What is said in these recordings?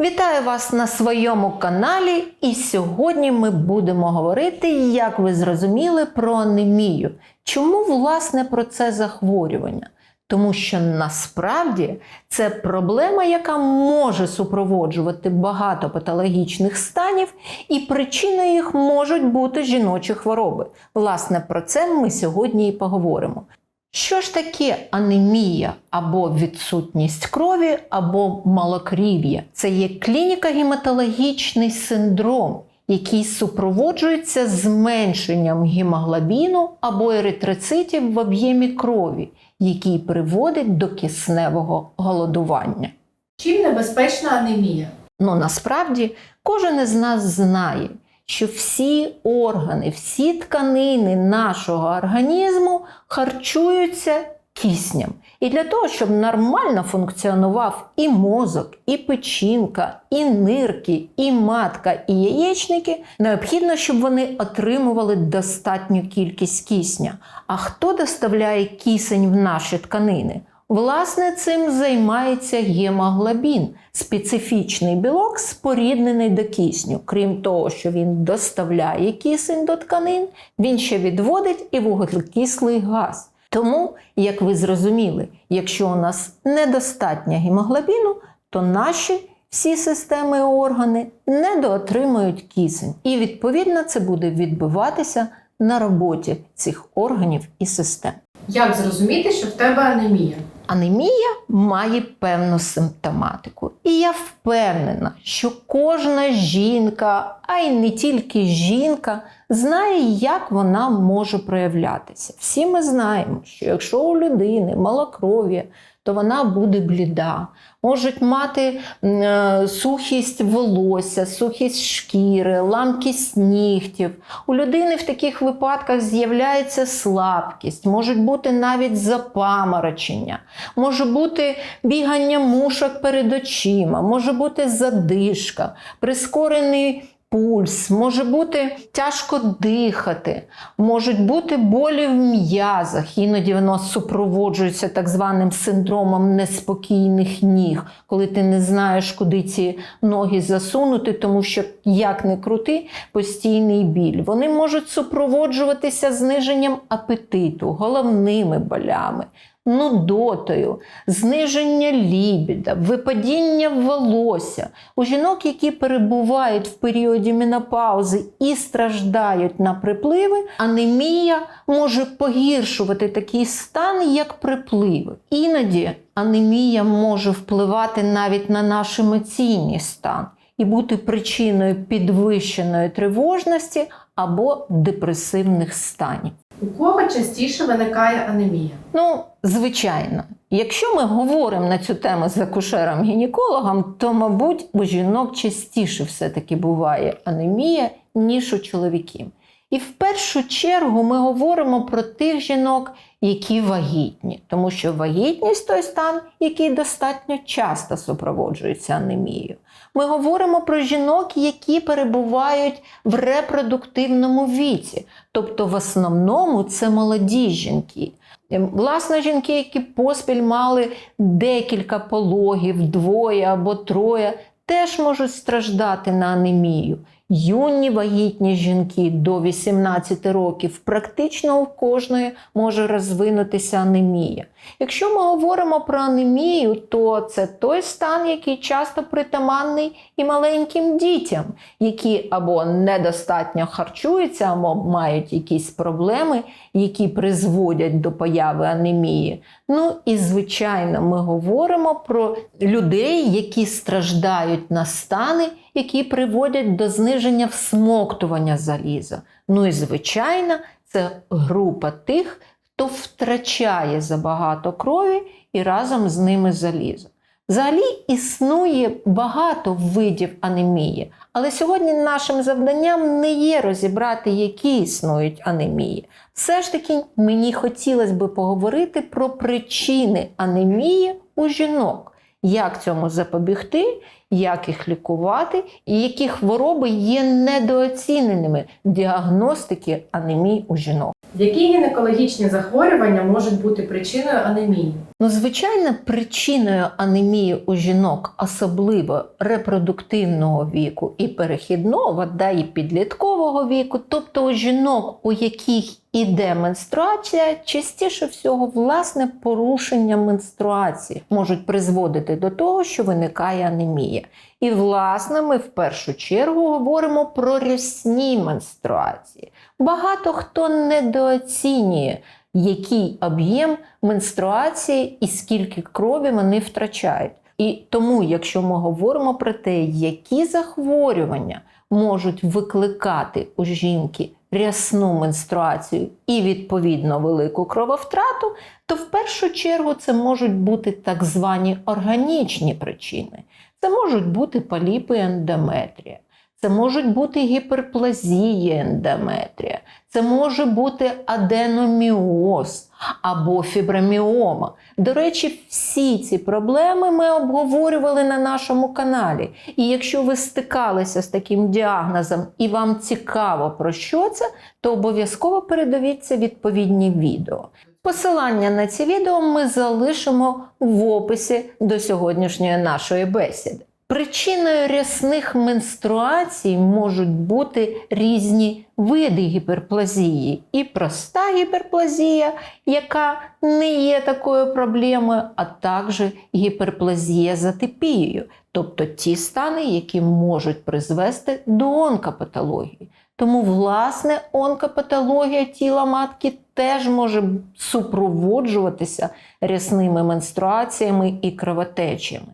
Вітаю вас на своєму каналі, і сьогодні ми будемо говорити, як ви зрозуміли, про анемію. Чому власне про це захворювання? Тому що насправді це проблема, яка може супроводжувати багато патологічних станів, і причиною їх можуть бути жіночі хвороби. Власне, про це ми сьогодні і поговоримо. Що ж таке анемія або відсутність крові, або малокрів'я? Це є клініко-гематологічний синдром, який супроводжується зменшенням гемоглобіну або еритроцитів в об'ємі крові, який приводить до кисневого голодування. Чим небезпечна анемія? Ну насправді кожен із нас знає, що всі органи, всі тканини нашого організму харчуються киснем. І для того, щоб нормально функціонував і мозок, і печінка, і нирки, і матка, і яєчники, необхідно, щоб вони отримували достатню кількість кисня. А хто доставляє кисень в наші тканини? Власне, цим займається гемоглобін, специфічний білок, споріднений до кисню. Крім того, що він доставляє кисень до тканин, він ще відводить і вуглекислий газ. Тому, як ви зрозуміли, якщо у нас недостатньо гемоглобіну, то наші всі системи і органи недоотримують кисень. І відповідно це буде відбиватися на роботі цих органів і систем. Як зрозуміти, що в тебе анемія? Анемія має певну симптоматику. І я впевнена, що кожна жінка, а й не тільки жінка, знає, як вона може проявлятися. Всі ми знаємо, що якщо у людини малокров'я, то вона буде бліда, можуть мати е, сухість волосся, сухість шкіри, ламкість нігтів. У людини в таких випадках з'являється слабкість, можуть бути навіть запаморочення, може бути бігання мушок перед очима, може бути задишка, прискорений пульс, може бути тяжко дихати, можуть бути болі в м'язах, іноді воно супроводжується так званим синдромом неспокійних ніг, коли ти не знаєш, куди ці ноги засунути, тому що як не крути, постійний біль. Вони можуть супроводжуватися зниженням апетиту, головними болями. Нудотою, зниження лібіда, випадіння волосся. У жінок, які перебувають в періоді менопаузи і страждають на припливи, анемія може погіршувати такий стан, як припливи. Іноді анемія може впливати навіть на наш емоційний стан і бути причиною підвищеної тривожності або депресивних станів. У кого частіше виникає анемія? Ну, звичайно, якщо ми говоримо на цю тему з акушером-гінекологом, то, мабуть, у жінок частіше все-таки буває анемія, ніж у чоловіків. І в першу чергу ми говоримо про тих жінок, які вагітні, тому що вагітність той стан, який достатньо часто супроводжується анемією. Ми говоримо про жінок, які перебувають в репродуктивному віці, тобто в основному це молоді жінки. Ем, Власне, жінки, які поспіль мали декілька пологів, двоє або троє, теж можуть страждати на анемію. Юні вагітні жінки до 18 років практично у кожної може розвинутися анемія. Якщо ми говоримо про анемію, то це той стан, який часто притаманний і маленьким дітям, які або недостатньо харчуються, або мають якісь проблеми, які призводять до появи анемії. Ну і звичайно, ми говоримо про людей, які страждають на стани, які приводять до зниження всмоктування заліза. Ну і звичайно, це група тих, хто втрачає забагато крові і разом з ними залізо. Взагалі існує багато видів анемії, але сьогодні нашим завданням не є розібрати, які існують анемії. Все ж таки, мені хотілося би поговорити про причини анемії у жінок, як цьому запобігти, як їх лікувати, і які хвороби є недооціненими діагностики анемії у жінок. Які гінекологічні захворювання можуть бути причиною анемії? Ну, звичайно, причиною анемії у жінок, особливо репродуктивного віку і перехідного, да і підліткового віку, тобто у жінок, у яких іде менструація, частіше всього власне порушення менструації можуть призводити до того, що виникає анемія. І, власне, ми в першу чергу говоримо про рясні менструації. Багато хто недооцінює який об'єм менструації і скільки крові вони втрачають. І тому, якщо ми говоримо про те, які захворювання можуть викликати у жінки рясну менструацію і відповідно велику крововтрату, то в першу чергу це можуть бути так звані органічні причини. Це можуть бути поліпи ендометрія. Це можуть бути гіперплазії ендометрія, це може бути аденоміоз або фіброміома. До речі, всі ці проблеми ми обговорювали на нашому каналі. І якщо ви стикалися з таким діагнозом і вам цікаво про що це, то обов'язково передивіться відповідні відео. Посилання на ці відео ми залишимо в описі до сьогоднішньої нашої бесіди. Причиною рясних менструацій можуть бути різні види гіперплазії. І проста гіперплазія, яка не є такою проблемою, а також гіперплазія з атипією, тобто ті стани, які можуть призвести до онкопатології. Тому, власне, онкопатологія тіла матки теж може супроводжуватися рясними менструаціями і кровотечами.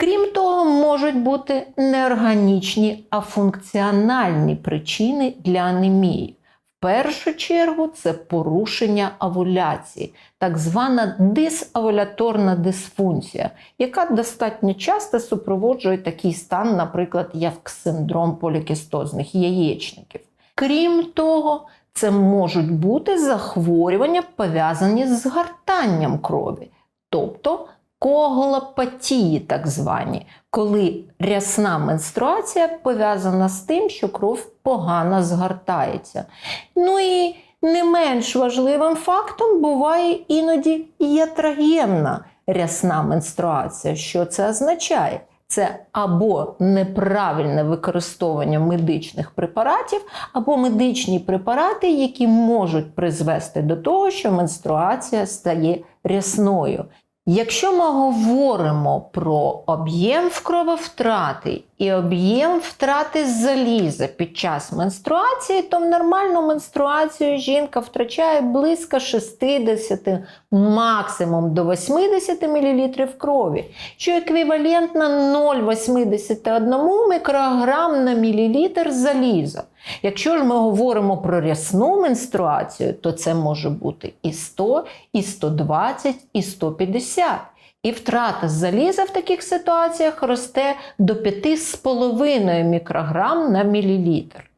Крім того, можуть бути не органічні, а функціональні причини для анемії. В першу чергу це порушення овуляції, так звана дисовуляторна дисфункція, яка достатньо часто супроводжує такий стан, наприклад, як синдром полікістозних яєчників. Крім того, це можуть бути захворювання, пов'язані з згортанням крові, тобто коагулопатії, так звані, коли рясна менструація пов'язана з тим, що кров погано згортається. Ну і не менш важливим фактом буває іноді ятрогенна рясна менструація. Що це означає? Це або неправильне використовування медичних препаратів, або медичні препарати, які можуть призвести до того, що менструація стає рясною. Якщо ми говоримо про об'єм крововтрати і об'єм втрати заліза під час менструації, то в нормальну менструацію жінка втрачає близько 60, максимум до 80 мл крові, що еквівалентно 0,81 мікрограм на мілілітр заліза. Якщо ж ми говоримо про рясну менструацію, то це може бути і 100, і 120, і 150. І втрата заліза в таких ситуаціях росте до 5,5 мікрограм на мілілітр.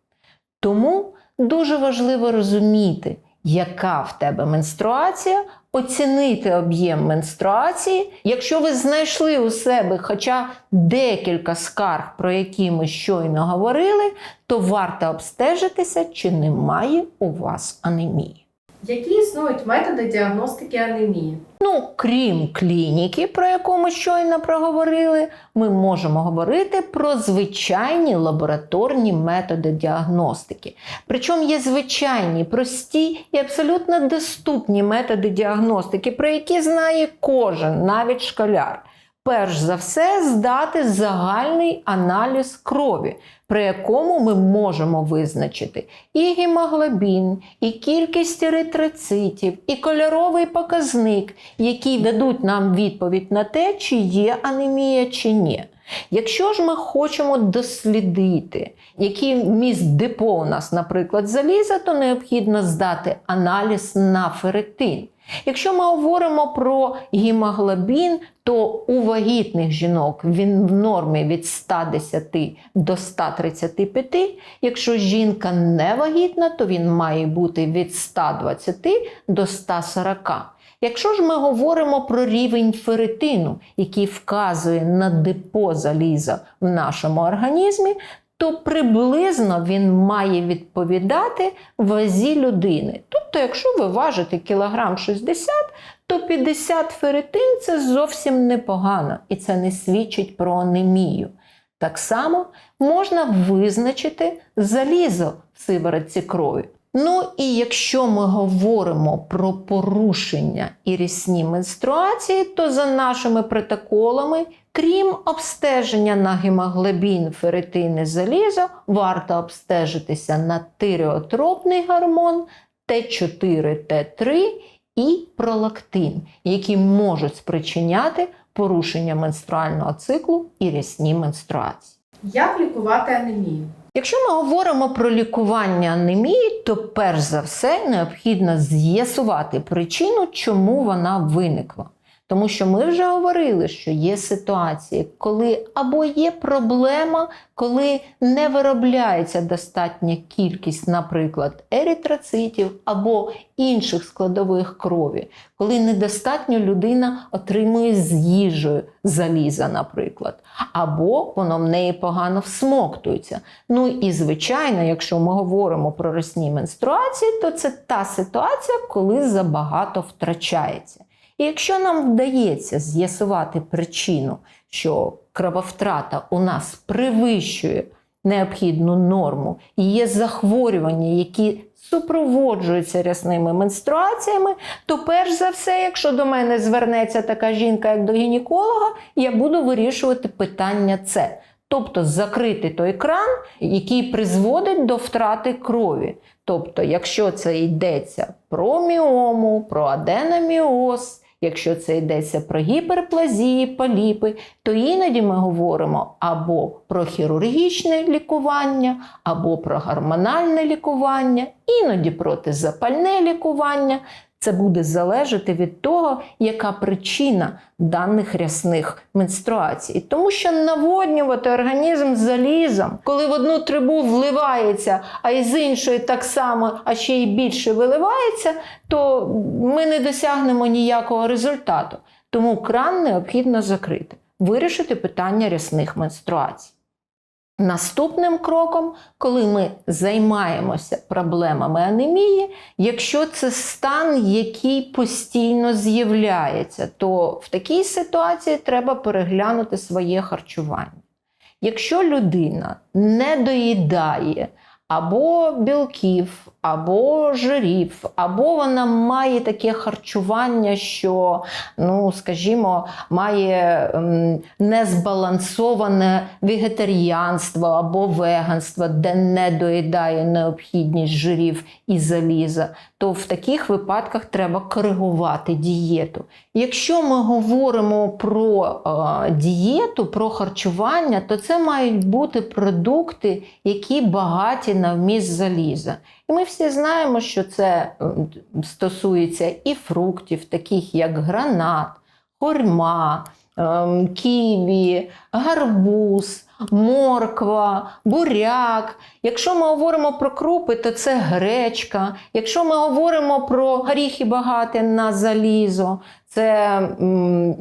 Тому дуже важливо розуміти, яка в тебе менструація, оцінити об'єм менструації. Якщо ви знайшли у себе хоча декілька скарг, про які ми щойно говорили, то варто обстежитися, чи немає у вас анемії. Які існують методи діагностики анемії? Ну, крім клініки, про яку ми щойно проговорили, ми можемо говорити про звичайні лабораторні методи діагностики. Причому є звичайні, прості і абсолютно доступні методи діагностики, про які знає кожен, навіть школяр. Перш за все, здати загальний аналіз крові, при якому ми можемо визначити і гемоглобін, і кількість еритроцитів, і кольоровий показник, які дадуть нам відповідь на те, чи є анемія чи ні. Якщо ж ми хочемо дослідити, який міст депо у нас, наприклад, заліза, то необхідно здати аналіз на ферритин. Якщо ми говоримо про гемоглобін, то у вагітних жінок він в нормі від 110 до 135. Якщо жінка не вагітна, то він має бути від 120 до 140. Якщо ж ми говоримо про рівень ферритину, який вказує на депо заліза в нашому організмі, то приблизно він має відповідати вазі людини. Тобто, якщо ви важите кілограм 60, то 50 ферритин це зовсім непогано, і це не свідчить про анемію. Так само можна визначити залізо в сиворотці крові. Ну і якщо ми говоримо про порушення і рісні менструації, то за нашими протоколами, крім обстеження на гемоглобін, ферритин залізо, варто обстежитися на тиреотропний гормон Т4, Т3 і пролактин, які можуть спричиняти порушення менструального циклу і рісні менструації. Як лікувати анемію? Якщо ми говоримо про лікування анемії, то перш за все необхідно з'ясувати причину, чому вона виникла. Тому що ми вже говорили, що є ситуації, коли або є проблема, коли не виробляється достатня кількість, наприклад, еритроцитів або інших складових крові, коли недостатньо людина отримує з їжею заліза, наприклад, або воно в неї погано всмоктується. Ну і звичайно, якщо ми говоримо про росні менструації, то це та ситуація, коли забагато втрачається. І якщо нам вдається з'ясувати причину, що крововтрата у нас перевищує необхідну норму, і є захворювання, які супроводжуються рясними менструаціями, то перш за все, якщо до мене звернеться така жінка, як до гінеколога, я буду вирішувати питання це. Тобто закрити той кран, який призводить до втрати крові. Тобто, якщо це йдеться про міому, про аденоміоз, Якщо це йдеться про гіперплазії, поліпи, то іноді ми говоримо або про хірургічне лікування, або про гормональне лікування, іноді протизапальне лікування. Це буде залежати від того, яка причина даних рясних менструацій. Тому що наводнювати організм залізом, коли в одну трибу вливається, а із іншої так само, а ще й більше виливається, то ми не досягнемо ніякого результату. Тому кран необхідно закрити, вирішити питання рясних менструацій. Наступним кроком, коли ми займаємося проблемами анемії, якщо це стан, який постійно з'являється, то в такій ситуації треба переглянути своє харчування. Якщо людина не доїдає або білків, або жирів, або вона має таке харчування, що, ну, скажімо, має ем, незбалансоване вегетаріанство або веганство, де не доїдає необхідність жирів і заліза, то в таких випадках треба коригувати дієту. Якщо ми говоримо про е, дієту, про харчування, то це мають бути продукти, які багаті на вміст заліза. І ми всі знаємо, що це стосується і фруктів, таких як гранат, хурма, ем, ківі, гарбуз, морква, буряк. Якщо ми говоримо про крупи, то це гречка. Якщо ми говоримо про горіхи багаті на залізо, це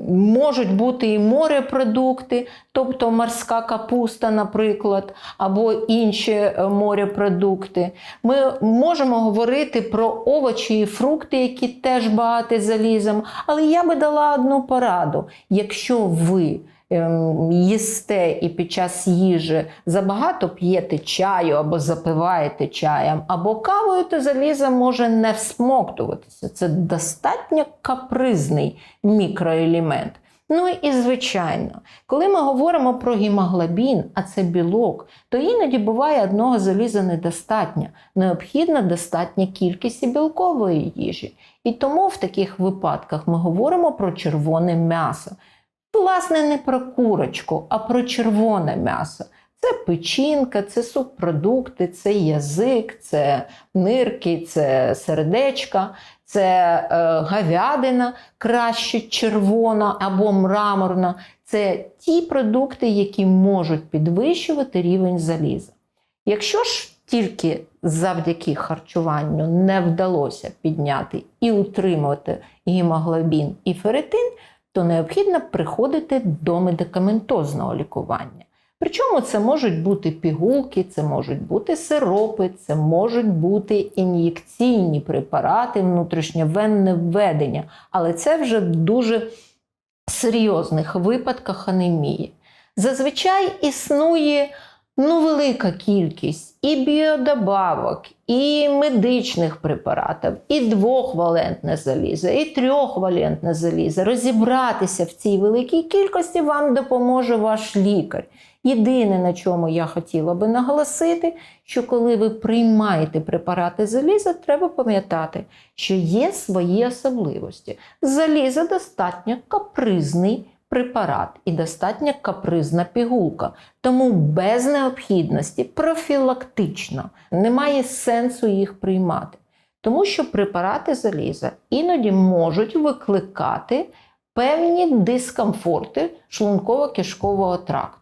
можуть бути і морепродукти, тобто морська капуста, наприклад, або інші е, морепродукти. Ми можемо говорити про овочі і фрукти, які теж багаті залізом. Але я би дала одну пораду: якщо ви їсте і під час їжі забагато п'єте чаю або запиваєте чаєм, або кавою, то залізо може не всмоктуватися. Це достатньо капризний мікроелемент. Ну і звичайно, коли ми говоримо про гемоглобін, а це білок, то іноді буває одного заліза недостатньо. Необхідна достатня кількість білкової їжі. І тому в таких випадках ми говоримо про червоне м'ясо. Власне, не про курочку, а про червоне м'ясо. Це печінка, це субпродукти, це язик, це нирки, це сердечка, це е, говядина, краще червона або мраморна. Це ті продукти, які можуть підвищувати рівень заліза. Якщо ж тільки завдяки харчуванню не вдалося підняти і утримувати гемоглобін і ферритин, то необхідно приходити до медикаментозного лікування. Причому це можуть бути пігулки, це можуть бути сиропи, це можуть бути ін'єкційні препарати, внутрішньовенне введення, але це вже в дуже серйозних випадках анемії. Зазвичай існує ну, велика кількість і біодобавок, і медичних препаратів, і двохвалентне залізо, і трьохвалентне залізо. Розібратися в цій великій кількості вам допоможе ваш лікар. Єдине, на чому я хотіла би наголосити, що коли ви приймаєте препарати заліза, треба пам'ятати, що є свої особливості. Залізо достатньо капризний препарат і достатня капризна пігулка. Тому без необхідності профілактично немає сенсу їх приймати. Тому що препарати заліза іноді можуть викликати певні дискомфорти шлунково-кишкового тракту.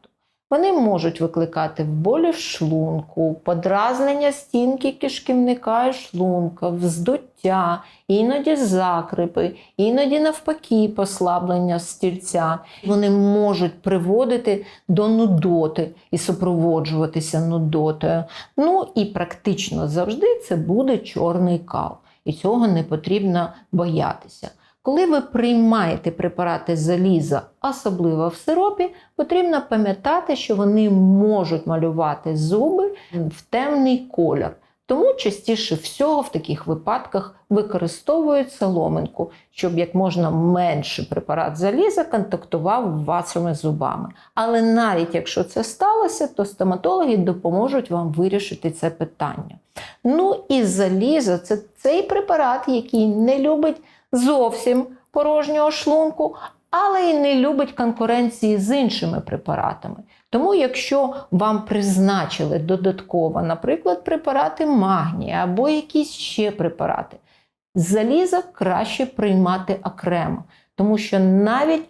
Вони можуть викликати болі в шлунку, подразнення стінки кишківника і шлунка, вздуття, іноді закрипи, іноді навпаки послаблення стільця. Вони можуть приводити до нудоти і супроводжуватися нудотою. Ну і практично завжди це буде чорний кал. І цього не потрібно боятися. Коли ви приймаєте препарати заліза, особливо в сиропі, потрібно пам'ятати, що вони можуть малювати зуби в темний колір. Тому частіше всього в таких випадках використовують соломинку, щоб як можна менше препарат заліза контактував з вашими зубами. Але навіть якщо це сталося, то стоматологи допоможуть вам вирішити це питання. Ну і залізо це цей препарат, який не любить зовсім порожнього шлунку, але й не любить конкуренції з іншими препаратами. Тому, якщо вам призначили додатково, наприклад, препарати магнія або якісь ще препарати, залізо краще приймати окремо, тому що навіть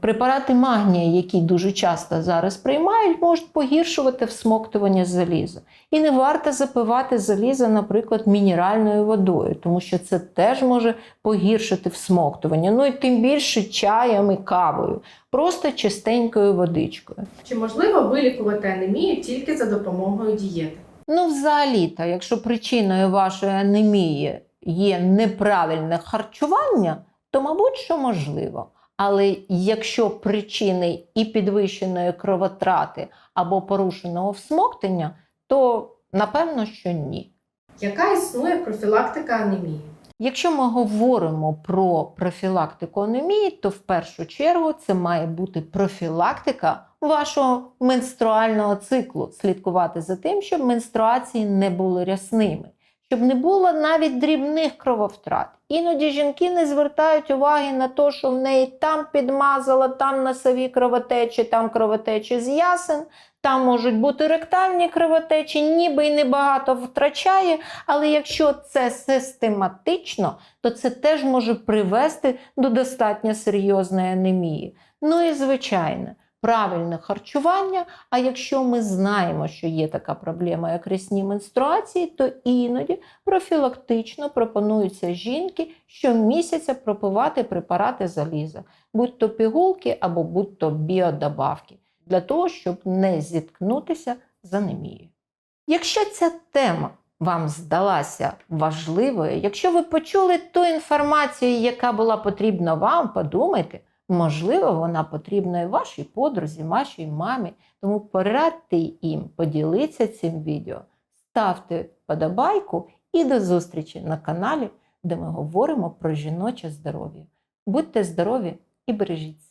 препарати магнія, які дуже часто зараз приймають, можуть погіршувати всмоктування заліза. І не варто запивати залізо, наприклад, мінеральною водою, тому що це теж може погіршити всмоктування. Ну і тим більше чаєм і кавою, просто чистенькою водичкою. Чи можливо вилікувати анемію тільки за допомогою дієти? Ну, взагалі-то, якщо причиною вашої анемії є неправильне харчування, то, мабуть, що можливо. Але якщо причини і підвищеної кровотрати або порушеного всмоктання, то напевно, що ні. Яка існує профілактика анемії? Якщо ми говоримо про профілактику анемії, то в першу чергу це має бути профілактика вашого менструального циклу, слідкувати за тим, щоб менструації не були рясними, щоб не було навіть дрібних крововтрат. Іноді жінки не звертають уваги на те, що в неї там підмазала, там носові кровотечі, там кровотечі з ясен, там можуть бути ректальні кровотечі, ніби й небагато втрачає, але якщо це систематично, то це теж може привести до достатньо серйозної анемії. Ну і звичайно, правильне харчування. А якщо ми знаємо, що є така проблема, як рясні менструації, то іноді профілактично пропонується жінки щомісяця пропивати препарати заліза, будь то пігулки або будь то біодобавки, для того, щоб не зіткнутися з анемією. Якщо ця тема вам здалася важливою, якщо ви почули ту інформацію, яка була потрібна вам, подумайте, можливо, вона потрібна і вашій подрузі, вашій мамі. Тому порадьте їм поділитися цим відео, ставте подобайку і до зустрічі на каналі, де ми говоримо про жіноче здоров'я. Будьте здорові і бережіть.